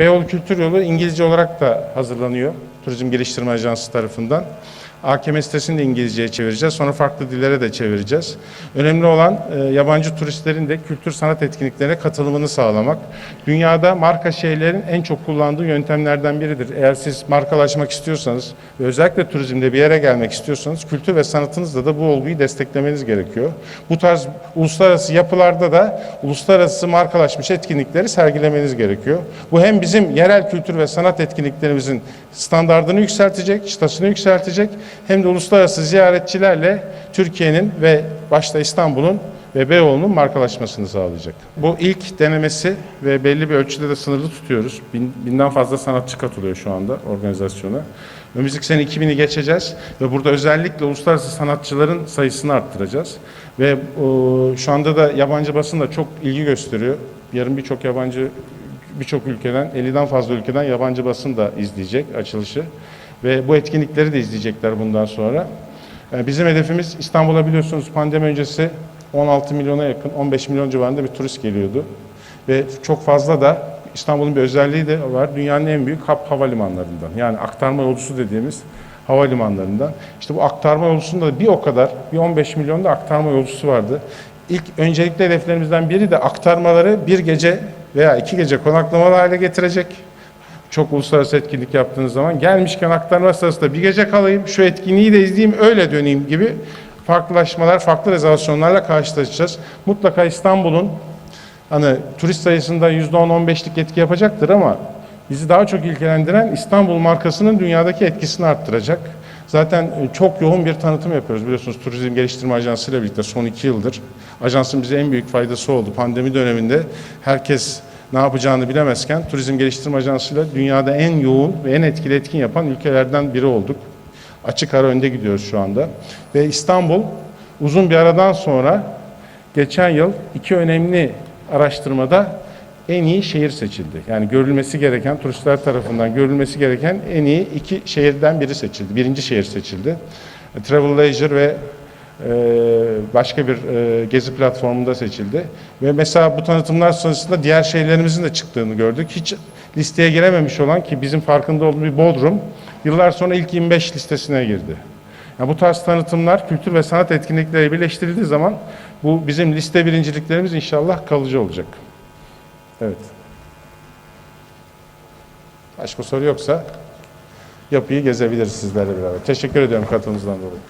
Beyoğlu Kültür Yolu İngilizce olarak da hazırlanıyor Turizm Geliştirme Ajansı tarafından. AKM sitesini de İngilizceye çevireceğiz. Sonra farklı dillere de çevireceğiz. Önemli olan e, yabancı turistlerin de kültür sanat etkinliklerine katılımını sağlamak. Dünyada marka şeylerin en çok kullandığı yöntemlerden biridir. Eğer siz markalaşmak istiyorsanız ve özellikle turizmde bir yere gelmek istiyorsanız kültür ve sanatınızda da bu olguyu desteklemeniz gerekiyor. Bu tarz uluslararası yapılarda da uluslararası markalaşmış etkinlikleri sergilemeniz gerekiyor. Bu hem bizim yerel kültür ve sanat etkinliklerimizin standartını yükseltecek, çıtasını yükseltecek hem de uluslararası ziyaretçilerle Türkiye'nin ve başta İstanbul'un ve Beyoğlu'nun markalaşmasını sağlayacak. Bu ilk denemesi ve belli bir ölçüde de sınırlı tutuyoruz. Bin, binden fazla sanatçı katılıyor şu anda organizasyona. Önümüzdeki sene 2000'i geçeceğiz ve burada özellikle uluslararası sanatçıların sayısını arttıracağız. Ve o, şu anda da yabancı basın da çok ilgi gösteriyor. Yarın birçok yabancı birçok ülkeden, 50'den fazla ülkeden yabancı basın da izleyecek açılışı. Ve bu etkinlikleri de izleyecekler bundan sonra. Yani Bizim hedefimiz İstanbul'a biliyorsunuz pandemi öncesi 16 milyona yakın, 15 milyon civarında bir turist geliyordu. Ve çok fazla da İstanbul'un bir özelliği de var. Dünyanın en büyük hap havalimanlarından. Yani aktarma yolcusu dediğimiz havalimanlarından. İşte bu aktarma yolcusunda da bir o kadar, bir 15 milyon da aktarma yolcusu vardı. İlk öncelikli hedeflerimizden biri de aktarmaları bir gece veya iki gece konaklamalı hale getirecek çok uluslararası etkinlik yaptığınız zaman gelmişken aktarma sırasında bir gece kalayım, şu etkinliği de izleyeyim, öyle döneyim gibi farklılaşmalar, farklı rezervasyonlarla karşılaşacağız. Mutlaka İstanbul'un hani turist sayısında %10-15'lik etki yapacaktır ama bizi daha çok ilgilendiren İstanbul markasının dünyadaki etkisini arttıracak. Zaten e, çok yoğun bir tanıtım yapıyoruz biliyorsunuz Turizm Geliştirme Ajansı ile birlikte son iki yıldır. Ajansın bize en büyük faydası oldu. Pandemi döneminde herkes ne yapacağını bilemezken Turizm Geliştirme Ajansı ile dünyada en yoğun ve en etkili etkin yapan ülkelerden biri olduk. Açık ara önde gidiyoruz şu anda. Ve İstanbul uzun bir aradan sonra geçen yıl iki önemli araştırmada en iyi şehir seçildi. Yani görülmesi gereken, turistler tarafından görülmesi gereken en iyi iki şehirden biri seçildi. Birinci şehir seçildi. Travel Leisure ve başka bir e, gezi platformunda seçildi. Ve mesela bu tanıtımlar sonrasında diğer şehirlerimizin de çıktığını gördük. Hiç listeye girememiş olan ki bizim farkında olduğumuz bir Bodrum yıllar sonra ilk 25 listesine girdi. Yani bu tarz tanıtımlar kültür ve sanat etkinlikleri birleştirildiği zaman bu bizim liste birinciliklerimiz inşallah kalıcı olacak. Evet. Başka soru yoksa yapıyı gezebiliriz sizlerle beraber. Teşekkür ediyorum katılımınızdan dolayı.